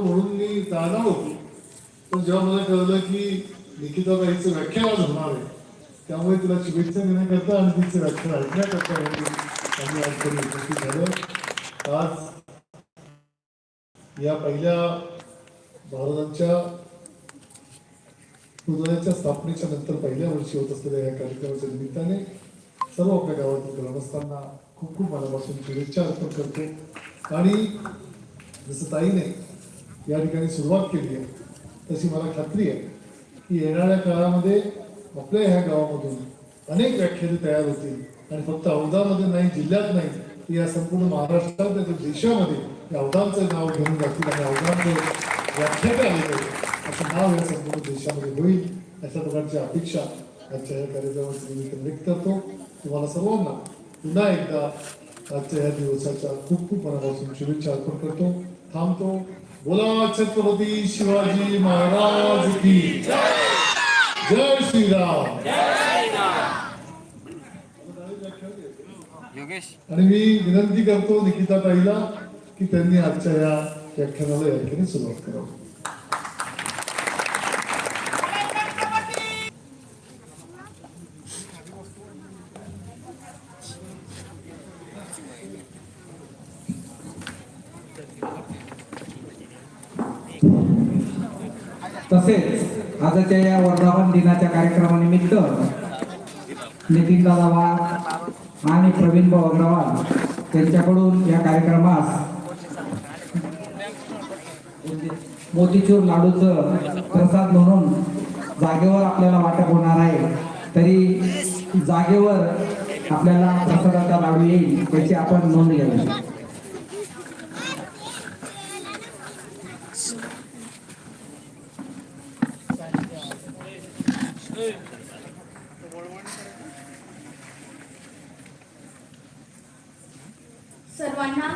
म्हणून मी जाणार होतो. पण जेव्हा मला कळलं की निकिताबाईचं व्याख्यान आज होणार आहे त्यामुळे तुला शुभेच्छा देण्याकरता आणि तिचं व्याख्यान ऐकण्याकरता म्हणून आम्ही आज उपस्थित झालो. आज या पहिल्या भारताच्या हृदयाच्या स्थापनेच्या नंतर पहिल्या वर्षी होत असलेल्या या कार्यक्रमाच्या निमित्ताने सर्व आपल्या गावातील ग्रामस्थांना खूप खूप मनापासून शुभेच्छा अर्पण करतो. आणि जसं ताईने या ठिकाणी सुरुवात केली आहे. तशी मला खात्री आहे की येणाऱ्या काळामध्ये आपल्या ह्या गावामधून अनेक व्याख्याने तयार होतील आणि फक्त अवधामध्ये नाही जिल्ह्यात नाही तर या संपूर्ण महाराष्ट्रात त्याच्या देशामध्ये या अवधानचं नाव घेऊन जातील आणि अवधानचं व्याख्याने पाहिजे असं नाव या संपूर्ण देशामध्ये होईल अशा प्रकारची अपेक्षा आजच्या या कार्यक्रमाच्या निमित्ताने व्यक्त करतो. तुम्हाला सर्वांना पुन्हा एकदा आजच्या या दिवसाच्या खूप खूप मनापासून शुभेच्छा अर्पण करतो. थांबतो. बोला छत्रपती शिवाजी महाराज की जय श्रीराम. योगेश. आणि मी विनंती करतो निकिता ताईला की त्यांनी आजच्या या व्याख्यानाला या ठिकाणी सुरुवात करावी. तसेच आजच्या या वर्धापन दिनाच्या कार्यक्रमानिमित्त नितीन दादावा आणि प्रवीण भाऊ अग्रवाल यांच्याकडून या कार्यक्रमास मोतीचूर लाडूचं प्रसाद म्हणून जागेवर आपल्याला वाटप होणार आहे. तरी जागेवर आपल्याला प्रसादाचा लाडू येईल याची आपण नोंद घ्यावी. सर्वांना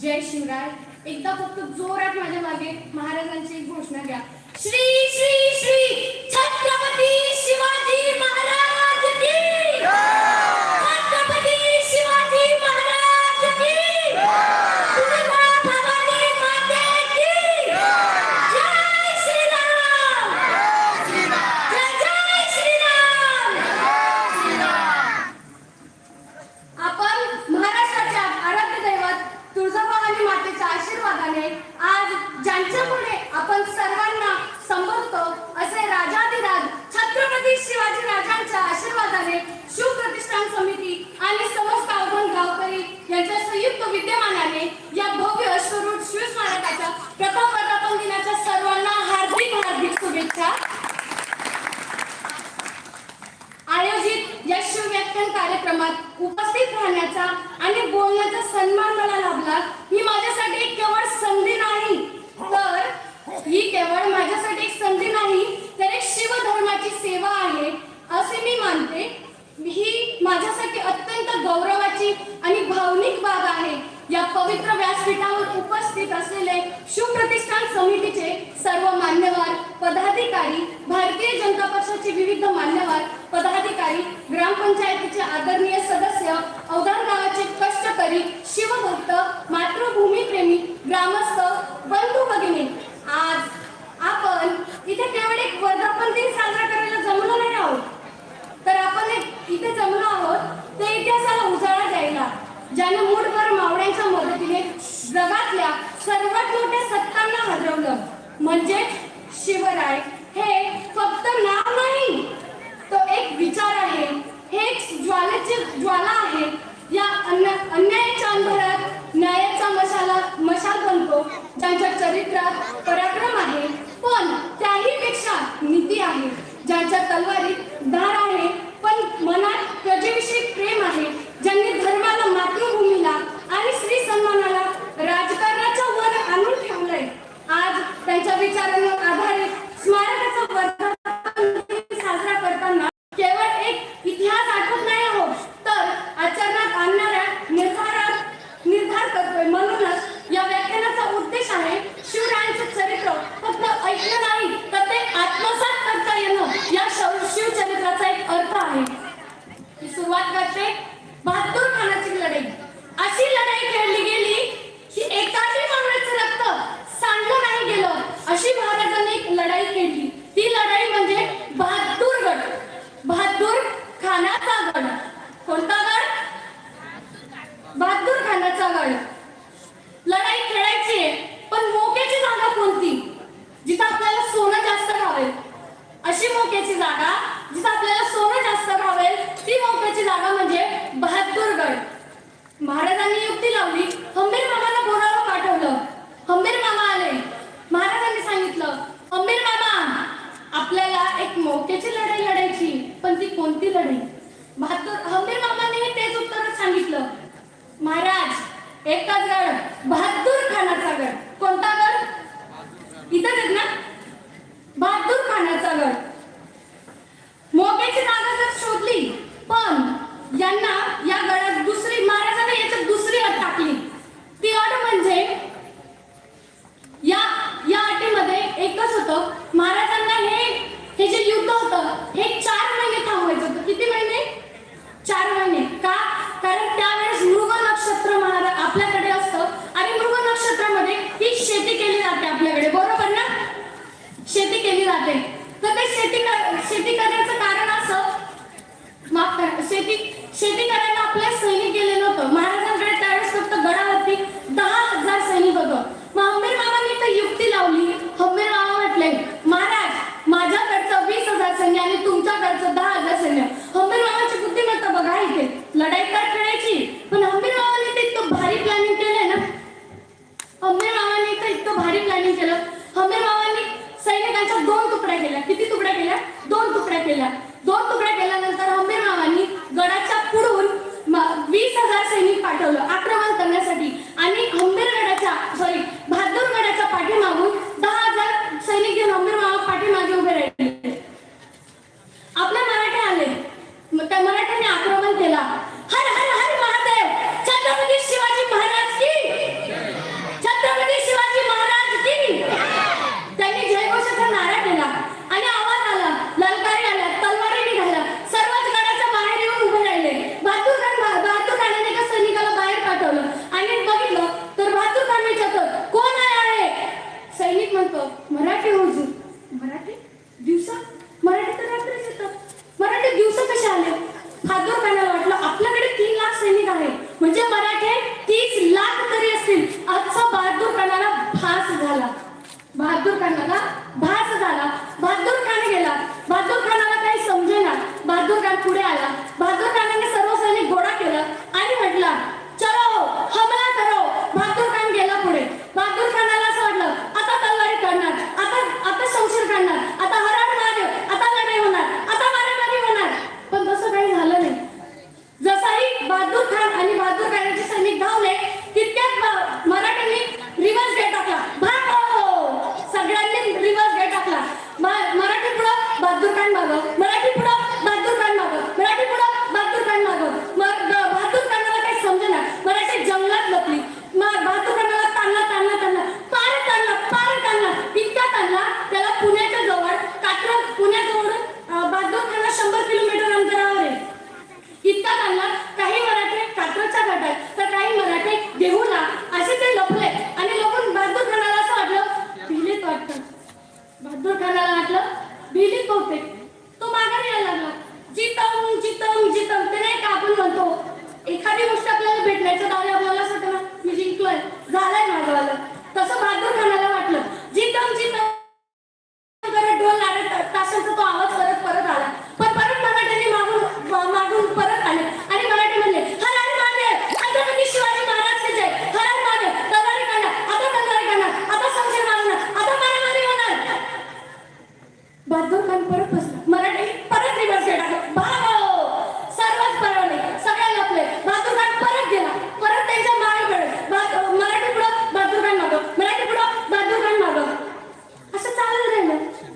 जय शिवराय. एकदा फक्त जोरात माझ्या मागे महाराजांची एक घोषणा घ्या श्री श्री श्री छत्रपती शुभेच्छा. आयोजित या व्याख्यान कार्यक्रमात उपस्थित राहण्याचा आणि बोलण्याचा सन्मान मला लाभला ही माझ्यासाठी केवळ संधी नाही. तर ही केवळ माझ्यासाठी एक संधी नाही तर एक शिवधर्माची सेवा आहे असे मी मानते. ही माझ्यासाठी अत्यंत गौरवाची आणि भावनिक बाब आहे. या पवित्र व्यासपीठावर उपस्थित असलेले शिवप्रतिष्ठान समितीचे सर्व मान्यवर पदाधिकारी भारतीय जनता पक्षाचे विविध मान्यवर पदाधिकारी ग्रामपंचायतीचे आदरणीय सदस्य अवधान गावाचे कष्टकरी शिवभक्त मातृभूमी प्रेमी ग्रामस्थ बंधू भगिनी. आज आपण इथे केवळ एक वर्धापन दिन साजरा करायला जमलो नाही आहोत. तर आपण एक इथे जमलो आहोत ते इतिहासाला उजाळा द्यायला ज्याने मूठभर मावळ्यांच्या मदतीने जगातल्या सर्वात मोठ्या सत्तांना हरवलं. म्हणजेच शिवराय हे फक्त नाव नाही तो एक विचार आहे. हे एक ज्वालेचे ज्वाला आहे. या अन्य अन्यायाच्या अंधारात न्यायाचा मशाला मशाल बनतो ज्यांच्या चरित्रात पराक्रम आहे. पण त्याही पेक्षा नीती आहे. ज्यांच्या तलवारीत धार आहे पण मनात प्रजेविषयी प्रेम आहे. ज्यांनी धर्माला मातृभूमीला आणि स्त्री सन्मानाला राजकारणाच्या वर आणून ठेवलंय. आज त्यांच्या विचारांवर आधारित स्मारकाचा लढली ती लढाई म्हणजे बहादूर गड बहादूर खानाचा गड कोणता गड बहादूर खानाचा गड लढाई खेळायची आहे पण मोक्याची जागा कोणती? जिथं आपल्याला सोनं जास्त घावेल अशी मोक्याची जागा जिथं आपल्याला सोनं जास्त घावेल ती मोक्याची जागा म्हणजे बहादूर गड महाराजांनी युक्ती लावली. हंबीर मामाला बोरावर पाठवलं. हंबीर मामा आले. महाराजांनी आपल्याला एक मोक्याची लढाई लढायची पण ती कोणती लढाई? बहात्तर हमीर मामाने तेच उत्तर सांगितलं. महाराज एकाच गड बहादूर खानाचा गड कोणता गड? इथं आहेत ना. बहादूर खानाचा गड. मोक्याची जागा जर शोधली पण यांना या गडा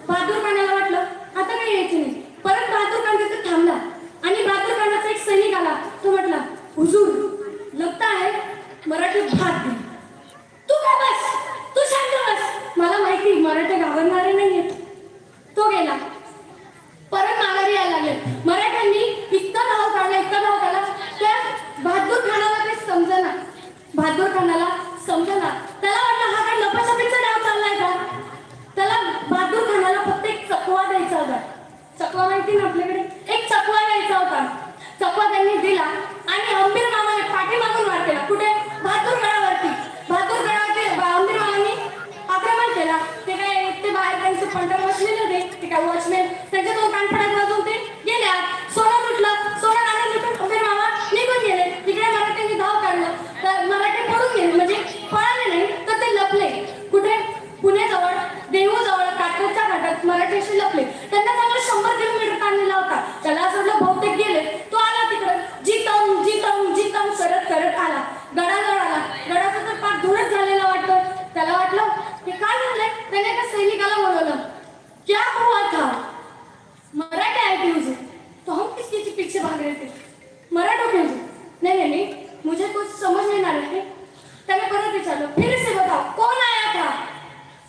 Padun चकवा माहिती ना आपल्याकडे? एक चकवा द्यायचा होता. चकवा त्यांनी दिला आणि अंबीर मामाने पाठीमागून वार केला. कुठे? भातूर गडावरती. भातूर गडावरती अंबीर मामाने आक्रमण केला. ते काय ते बाहेर त्यांचे पंढर बसलेले होते? ते काय वॉचमेन? त्यांचे दोन कानफड्यात वाजून ते गेले सोनं लुटलं. सोनं नाणं लुटून अंबीर मामा निघून गेले. तिकडे मराठ्यांनी धाव काढलं. तर मराठी पडून गेले. म्हणजे पळा नाही तर ते लपले कुठे पुण्याजवळ देहूजवळ कात्रजच्या घाटात मराठी असे लपले त्यांना चांगला शंभर किलोमीटर काढलेला होता त्याला असं वाटलं बहुतेक गेले तो आला तिकडं जितम जितम जितम करत करत आला गडाजवळ आला गडाचा तर पाक धुळच झालेला वाटतं त्याला वाटलं हे काय झालंय त्याने एका सैनिकाला बोलवलं क्या हुआ था मराठी आहे तुझे तो हम किस किसी पीछे भाग रहे थे मराठो क्यों थे नहीं नहीं नहीं मुझे कुछ समझ नहीं आ रहा है त्याने परत विचारलं फिर से बताओ कौन आया था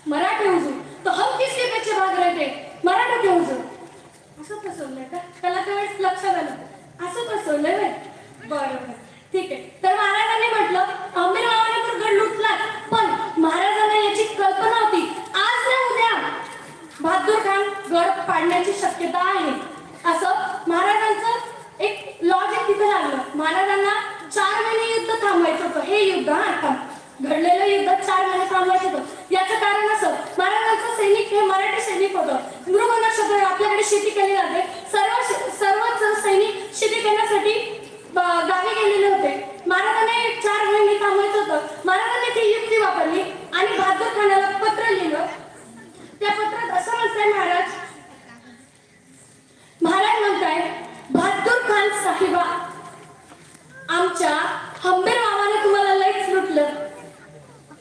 मराठी हुजूर तो हम किसके पीछे भाग रहे थे मराठा घेऊन हुजूर असं फसवलंय का? त्याला त्यावेळेस लक्षात आलं असं फसवलंय व्हय? बरं बरं ठीक आहे. तर महाराजांनी म्हटलं अमीर मामाने तर गड लुटला पण महाराजांना याची कल्पना होती. आज ना उद्या. बहादूर खान गड पाडण्याची शक्यता आहे. असं महाराजांचं एक लॉजिक तिथे लागलं. महाराजांना चार महिने युद्ध थांबायचं होतं. हे युद्ध हा आता घडलेलं युद्ध चार महिने थांबवायचं होतं. याचं कारण असं महाराजांचं सैनिक हे मराठी सैनिक होतं. मृग नक्षत्र आपल्याकडे शेती केली जाते. सर्व सर्वच सैनिक शेती करण्यासाठी गावी गेलेले होते. महाराजांना चार महिने थांबवायचं होतं. महाराजांनी ती युक्ती वापरली आणि बहादूर खानाला पत्र लिहिलं. त्या पत्रात असं म्हणताय महाराज महाराज म्हणताय बहादूर खान साहिबा आमच्या हंबीर मामाने तुम्हाला लईच लुटलं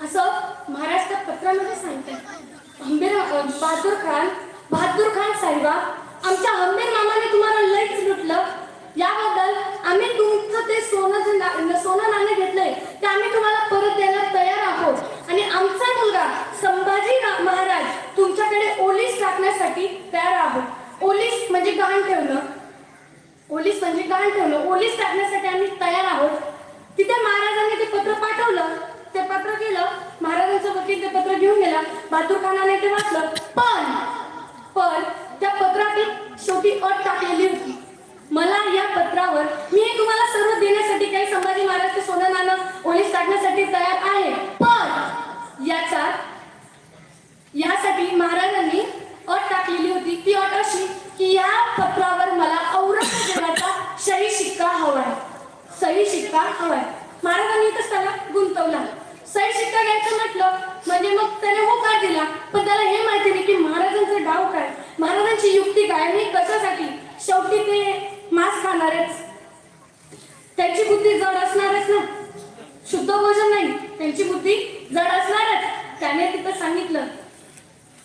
असं महाराष्ट्र पत्रामध्ये सांगतात. हंबीर बहादूर खान बहादूर खान साहेबा आमच्या हंबीर मामाने तुम्हाला लईच लुटलं. याबद्दल आम्ही तुमचं ते सोनं जे ना- सोनं नाणं घेतलंय ते आम्ही तुम्हाला परत द्यायला तयार आहोत. आणि आमचा मुलगा संभाजी महाराज तुमच्याकडे ओलीस टाकण्यासाठी तयार आहोत. ओलीस म्हणजे गाण ठेवणं. ओलीस म्हणजे गाण ठेवलं ओलीस टाकण्यासाठी आम्ही तयार आहोत. तिथे महाराजांनी ते पत्र पाठवलं. ते पत्र गेलं महाराजांचं वकील ते पत्र घेऊन गेला बहादूर खानाने ते वाचलं. पण पण त्या पत्रात एक शेवटी अट टाकलेली होती. मला या पत्रावर मी हे तुम्हाला सर्व देण्यासाठी काही संभाजी महाराजचे सोनं नाणं ओलीस टाकण्यासाठी तयार आहे. पण याचा यासाठी महाराजांनी अट टाकलेली होती. ती अट अशी की या पत्रावर मला औरंगजेबाचा सही शिक्का हवाय सही शिक्का हवाय महाराजांनी तर त्याला गुंतवला. सही शिक्का घ्यायचं म्हटलं म्हणजे मग त्याने होकार दिला? पण त्याला हे माहिती नाही की महाराजांचा डाव काय. महाराजांची युक्ती काय आणि कशासाठी? शेवटी ते मांस खाणारच. त्यांची बुद्धी जड असणारच ना. शुद्ध भोजन नाही त्यांची बुद्धी जड असणारच. त्याने तिथं सांगितलं.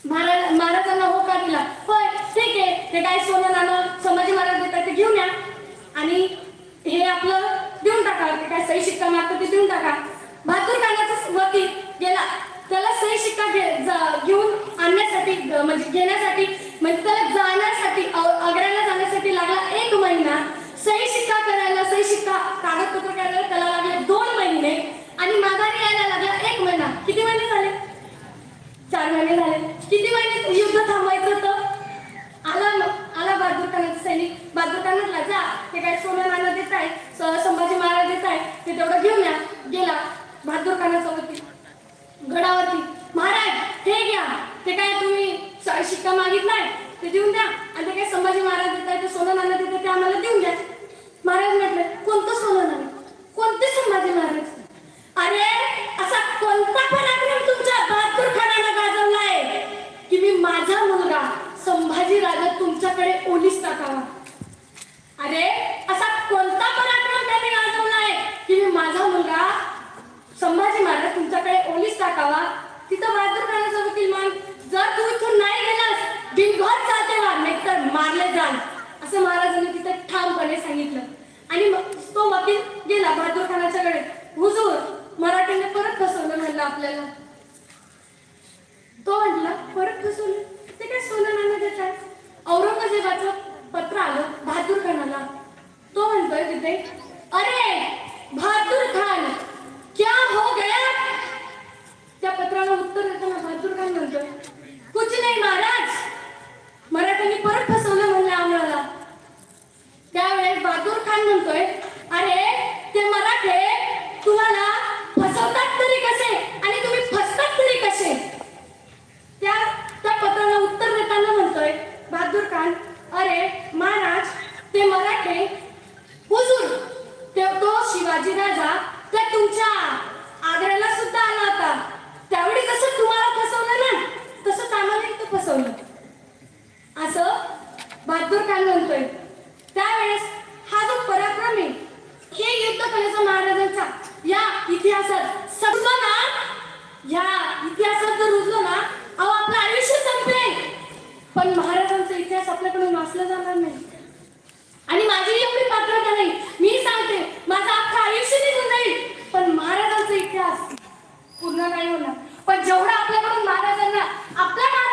महाराज महाराजांना होकार दिला? होय ठीक आहे. ते काय सोनं नाणं संभाजी महाराज देतात ते घेऊन या. आणि हे आपलं देऊन टाका. ते काय सही शिक्का मागतं ते देऊन टाका. बहादूर खानाचा वकील गेला त्याला सही शिक्का घे जा- घेऊन आणण्यासाठी म्हणजे घेण्यासाठी म्हणजे त्याला जाण्यासाठी अ- आग्र्याला जाण्यासाठी लागला एक महिना सही शिक्का करायला सही शिक्का कागदपत्र करायला त्याला लागले दोन महिने आणि माघारी यायला लागला एक महिना किती महिने झाले चार महिने झाले किती महिने युद्ध थांबवायचं होतं आला मग आला बहादूर खानाचा सैनिक बहादूर खान म्हटला जा ते काय सोनं नाणं देत आहे स- संभाजी महाराज देत आहे ते तेवढं घेऊन या गेला बहादूर खानाचा वरती गडावरती महाराज हे घ्या ते काय तुम्ही श- शिक्का मागितलाय ते देऊन द्या. आणि ते काय संभाजी महाराज देत आहे ते सोनं नाणं देत ते आम्हाला देऊन द्या. महाराज म्हटलं कोणतं सोनं नाणं? कोणते संभाजी महाराज? अरे असा कोणता पराक्रम तुमच्या बहादूर खानानं गाजवलाय की मी माझा मुलगा संभाजी राजा तुमच्याकडे ओलीस टाकावा? अरे असा कोणता पराक्रम त्याने गाजवलाय की मी माझा मुलगा संभाजी महाराज तुमच्याकडे ओलीस टाकावा? तिथं बहादूर खानाचा वकील मान जर तू इथून नाही गेलास बिनघोर चालते वा नाहीतर मारले जाल. असं महाराजांनी तिथे ठामपणे सांगितलं. आणि मग तो वकील गेला बहादूर खानाच्याकडे हुजूर मराठीने परत फसवलं म्हणलं आपल्याला. तो म्हटला परत फसवलं? ते काय सोनं नाणं देत औरंगजेबाचं पत्र आलं बहादूर खानाला. तो म्हणतोय तिथे अरे बहादूर खान क्या हो गया? त्या पत्राला उत्तर देताना बलिदान म्हणतोय कुछ नाही महाराज। मराठ्यांनी परत फसवलं म्हणलं आम्हाला. त्यावेळेस बहादूर खान म्हणतोय अरे ते मराठे तुम्हाला फसवतात तरी कसे? आणि तुम्ही फसतात तरी कसे? त्या त्या पत्राला उत्तर देताना म्हणतोय बहादूर खान अरे महाराज ते मराठे हुजूर. ते तो शिवाजी राजा फसवलं. असं बहादूर खान म्हणतोय त्यावेळेस हा जो पराक्रमी हे युद्ध कलेचा महाराजांचा या इतिहासात सगळं ना या इतिहासात जर रुजलो ना अहो आपलं आयुष्य संपले. पण महाराजांचा इतिहास आपल्याकडून वाचला जाणार नाही. आणि माझी एवढी पात्रता नाही. मी सांगते माझं अख्खं आयुष्य निघून जाईल. पण महाराजांचा इतिहास पूर्ण नाही होणार. पण जेवढा आपल्याकडून महाराजांना आपल्या महाराज